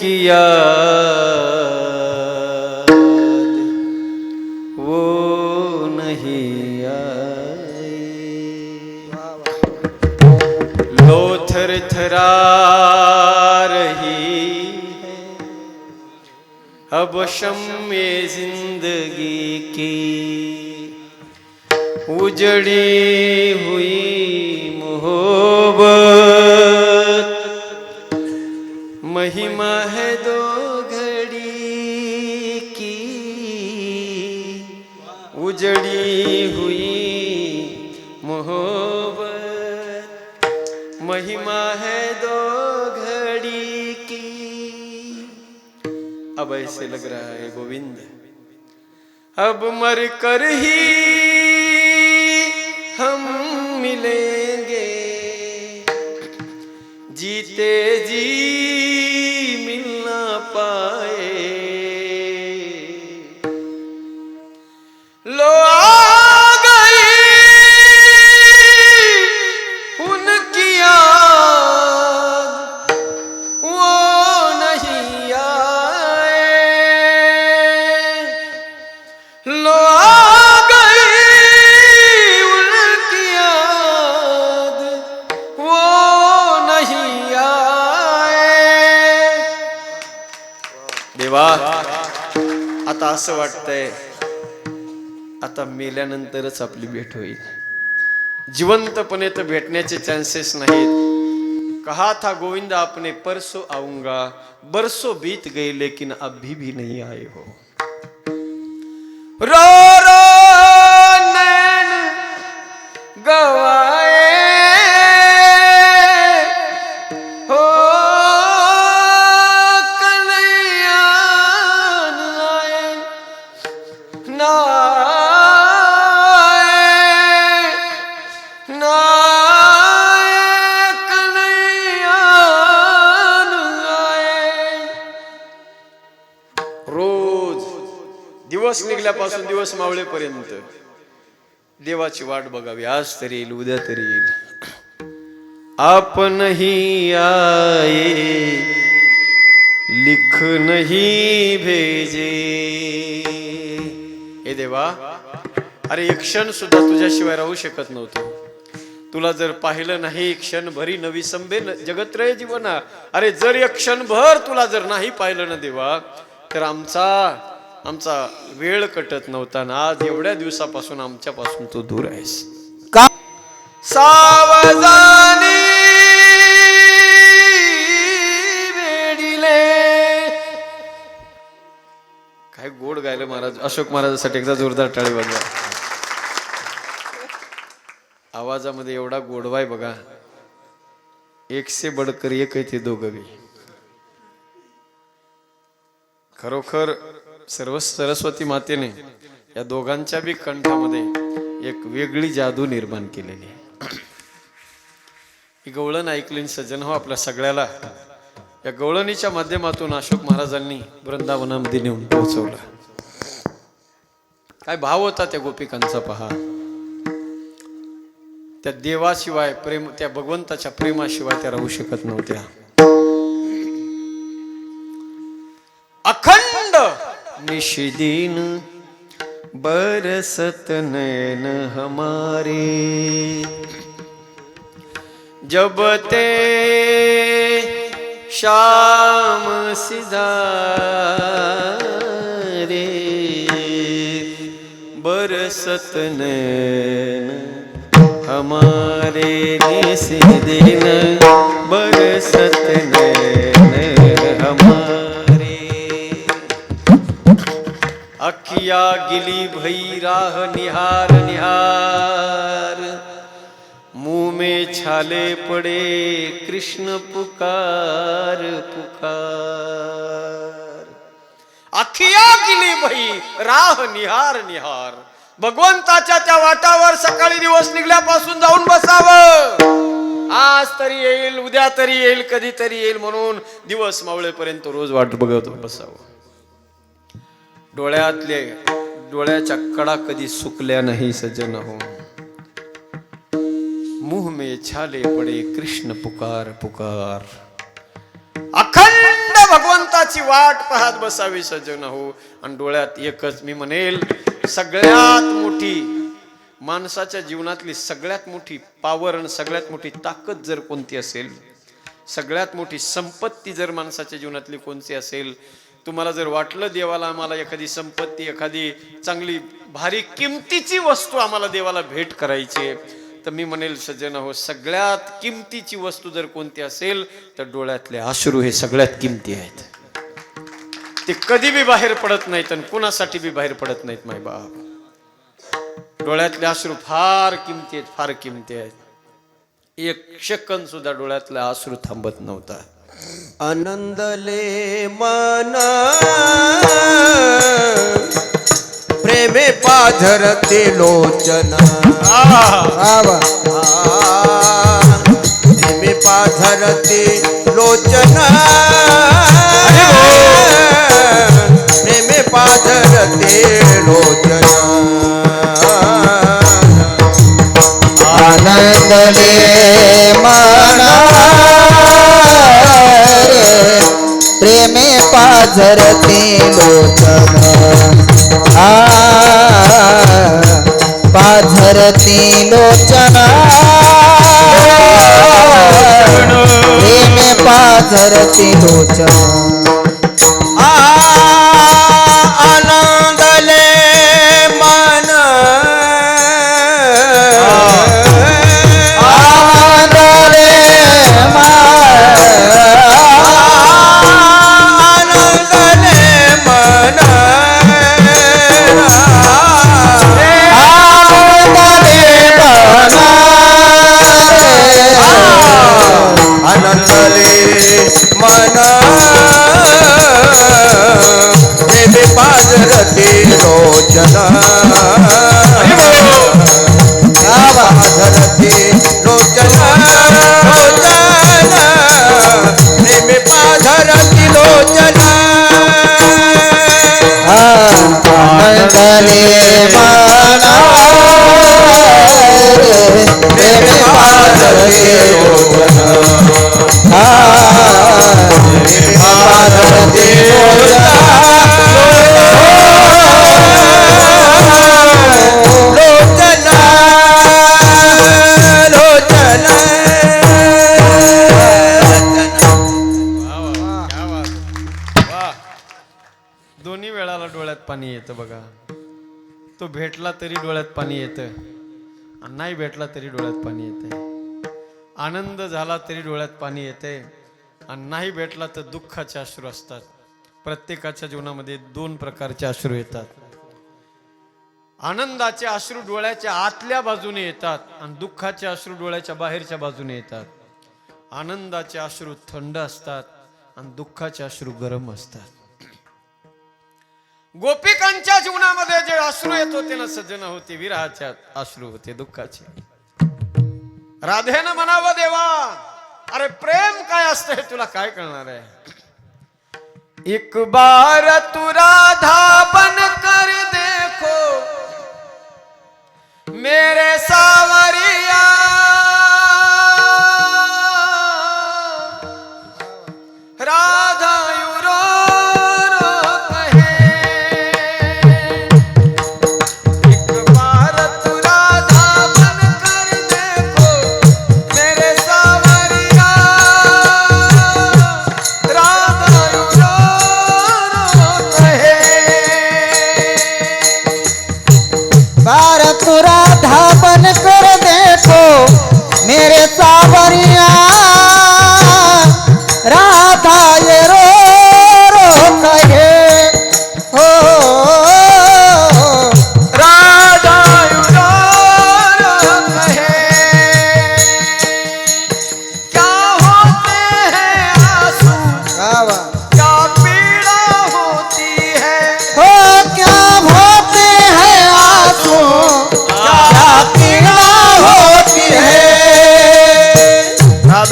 की याद वो नहीं आई लो थर थरा रही है। अब में जिंदगी की उजड़ी हुई मोहब्बत। दो घड़ी की। उजड़ी हुई मोहब्बत, महिमा है दो घड़ी की। अब ऐसे लग रहा है गोविंद। अब मर कर ही हम मिलेंगे। जीते जी आता मेल्यानंतरच आपली भेट होईल. जिवंतपणे तर भेटण्याचे चान्सेस नाहीत. कहा था गोविंद आपने परसो आऊंगा. बरसो बीत गए लेकिन अभी भी नहीं आए हो. रो दिवस निघल्यापासून दिवस मावळेपर्यंत. देवाची वाट बघावी. आज तरी येईल उद्या तरी येईल. आपणही आये लिख नाही भेजे. हे देवा अरे एक क्षण सुद्धा तुझ्याशिवाय राहू शकत नव्हतो. तुला जर पाहिलं नाही क्षणभरी नवी संबे जगत्रय जीवना. अरे जर एक क्षणभर तुला जर नाही पाहिलं ना देवा तर आमचा आमचा वेळ कटत नव्हता ना. आज एवढ्या दिवसापासून आमच्यापासून तू दूर आहेस. का? सावधानी काय गोड गायलं महाराज. अशोक महाराजासाठी एकदा जोरदार टाळी वाजवा. आवाजामध्ये एवढा गोडवा आहे बघा. एक से बडकर एक आहे ते दोघं खरोखर सर्व सरस्वती मातेने या दोघांच्या बी कंठामध्ये एक वेगळी जादू निर्माण केलेली आहे. ही गवळण ऐकली सज्जन हो आपल्या सगळ्याला. या गवळणीच्या माध्यमातून अशोक महाराजांनी वृंदावनामध्ये नेऊन पोहोचवलं. काय भाव होता त्या गोपिकांचा पहा. त्या देवाशिवाय प्रेम त्या भगवंताच्या प्रेमाशिवाय त्या राहू शकत नव्हत्या. निशिदीन बरसत नैन हमारे। जब ते शाम सिदारे बरसत नैन हमारे निशिदीन बरसत नैन अखिया गिली भई राह निहार निहार। मुँह में छाले पड़े कृष्ण पुकार पुकार। अखिया गिली भई राह निहार निहार। भगवंताच्या त्या वाटावर सकाळी दिवस निघल्यापासून जाऊन बसावं। आज तरी येईल उद्या तरी येईल कधीतरी येईल म्हणून दिवस मावळेपर्यंत रोज वाट बघत बसावं. डोळ्यातले डोळ्याच्या कडा कधी सुकल्या नाही सज्जन हो. मुह मे छाले पडे कृष्ण पुकार पुकार. अखंड भगवंताची वाट पाहत बसावी सज्जन हो. आणि डोळ्यात एकच मी म्हणेल सगळ्यात मोठी माणसाच्या जीवनातली सगळ्यात मोठी पावर आणि सगळ्यात मोठी ताकद जर कोणती असेल सगळ्यात मोठी संपत्ती जर माणसाच्या जीवनातली कोणती असेल तुम्हाला जर वाटलं देवाला आम्हाला एखादी संपत्ती एखादी चांगली भारी किमतीची वस्तू आम्हाला देवाला भेट करायची आहे, तर मी म्हणेल सज्जन हो सगळ्यात किमतीची वस्तू जर कोणती असेल तर डोळ्यातले अश्रू हे सगळ्यात किमती आहेत. ते कधी बी बाहेर पडत नाहीत आणि कुणासाठी बी बाहेर पडत नाहीत माय बाप. डोळ्यातले अश्रू फार किमती आहेत फार किमती आहेत. एक सेकंद सुद्धा डोळ्यातला अश्रू थांबत नव्हता. आनंदले मन। प्रेमे पाझरते लोचन. प्रेमे पाझरते लोचन। प्रेमे पाझरते लोचन। आनंदले मना। प्रेमे पाझरते लोचन. आ पाझरते लोचन. प्रेमे पाझरते लोचन. तो भेटला तरी डोळ्यात पाणी येतं आणि नाही भेटला तरी डोळ्यात पाणी येते आनंद झाला तरी डोळ्यात पाणी येते आणि नाही भेटला तर दुःखाचे अश्रू असतात. प्रत्येकाच्या जीवनामध्ये दोन प्रकारचे अश्रू येतात. आनंदाचे अश्रू डोळ्याच्या आतल्या बाजूने येतात आणि दुःखाचे अश्रू डोळ्याच्या बाहेरच्या बाजूने येतात. आनंदाचे अश्रू थंड असतात आणि दुःखाचे अश्रू गरम असतात. गोपिकांच्या जीवनामध्ये जे अश्रू येत होते ना सज्जन होते विराच्या अश्रू होते दुःखाचे. राधेनं म्हणावं देवा अरे प्रेम काय असतं हे तुला काय कळणार आहे? एक बार तू राधा बन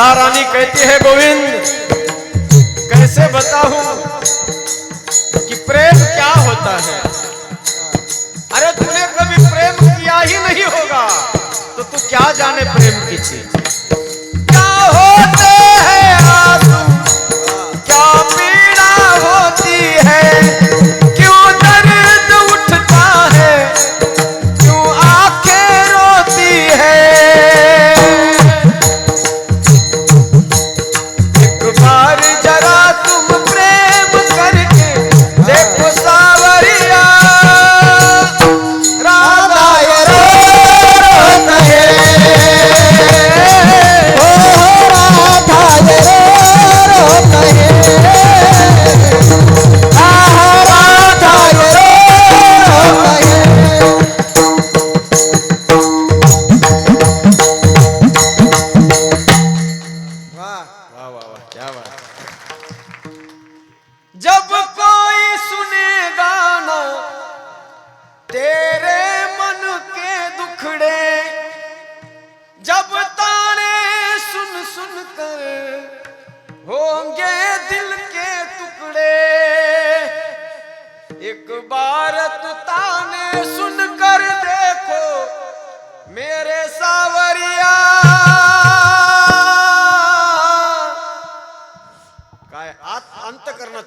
राधा रानी कहती है, गोविंद, कैसे बताऊँ कि प्रेम क्या होता है? अरे तूने कभी प्रेम किया ही नहीं होगा तो तू क्या जाने प्रेम की चीज़? क्या होते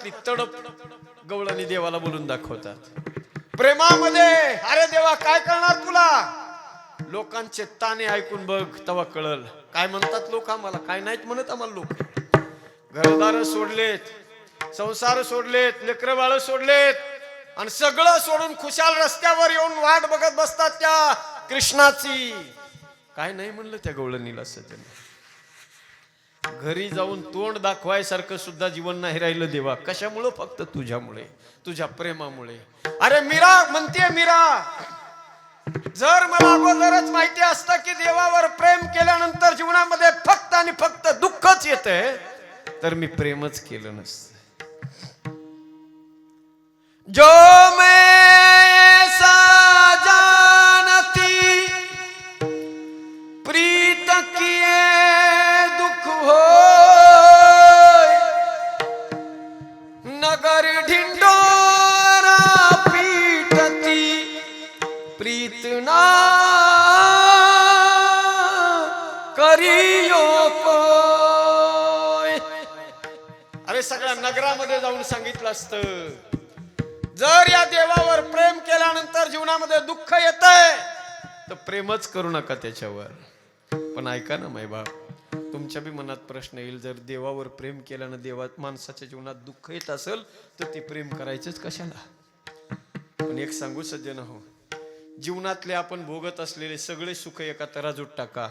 अंतकरणातली तडप गवळणी देवाला बोलून दाखवतात. प्रेमामध्ये अरे देवा काय करणार तुला? लोकांचे ताने ऐकून बघ तेव्हा कळल. काय म्हणतात लोक आम्हाला काय नाहीत म्हणत आम्हाला लोक. घरदार सोडलेत संसार सोडलेत लेकर बाळ सोडलेत आणि सगळं सोडून खुशाल रस्त्यावर येऊन वाट बघत बसतात त्या कृष्णाची. काय नाही म्हणलं त्या गवळणीला सज्जन घरी जाऊन तोंड दाखवायसारखं सुद्धा जीवन नाही राहिलं देवा. कशामुळं? फक्त तुझ्यामुळे तुझ्या प्रेमामुळे. अरे मीरा म्हणते मीरा जर मला अगोदरच माहिती असतं की देवावर प्रेम केल्यानंतर जीवनामध्ये फक्त आणि फक्त दुःखच येत तर मी प्रेमच केलं नसतं. जो मैं सागर ढिंडोरा पीटती प्रीत ना करियो अरे सगळ्या नगरामध्ये जाऊन सांगितलं असतं. जर या देवावर प्रेम केल्यानंतर जीवनामध्ये दुःख येतंय तर प्रेमच करू नका त्याच्यावर. पण ऐका ना माय बाप तुमच्या बी मनात प्रश्न येईल जर देवावर प्रेम केल्यानं देवा माणसाच्या जीवनात दुःख येत असेल तर ते प्रेम करायचंच कशाला? पण एक सांगू सज्जन हो जीवनातले आपण भोगत असलेले सगळे सुख एका तराजूत टाका.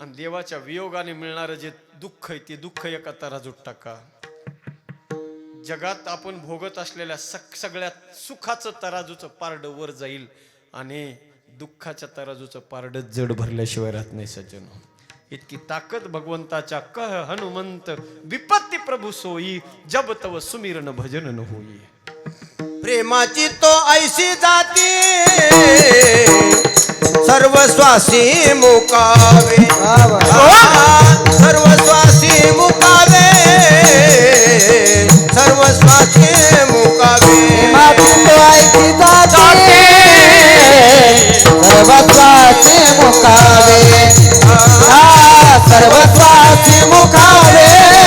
आणि देवाच्या वियोगाने मिळणारं जे दुःख आहे ते दुःख एका तराजूत टाका. जगात आपण भोगत असलेल्या सग सगळ्यात सुखाचं तराजूचं पारड वर जाईल आणि दुःखाच्या तराजूचं पारड जड भरल्याशिवाय राहत नाही सज्जन हो. इतकी ताकद भगवंताच्या कह हनुमंत विपत्ती प्रभू सोयी जब तव सुमिरन भजन न होई. प्रेमाची तो ऐशी जाती सर्व श्वासी मुकावे आ, सर्व श्वासी मुकावे सर्व श्वासी मुकावे. माती तो ऐकी जाते सर्वस्वाचे मुका सर्वस्वाची मुखावे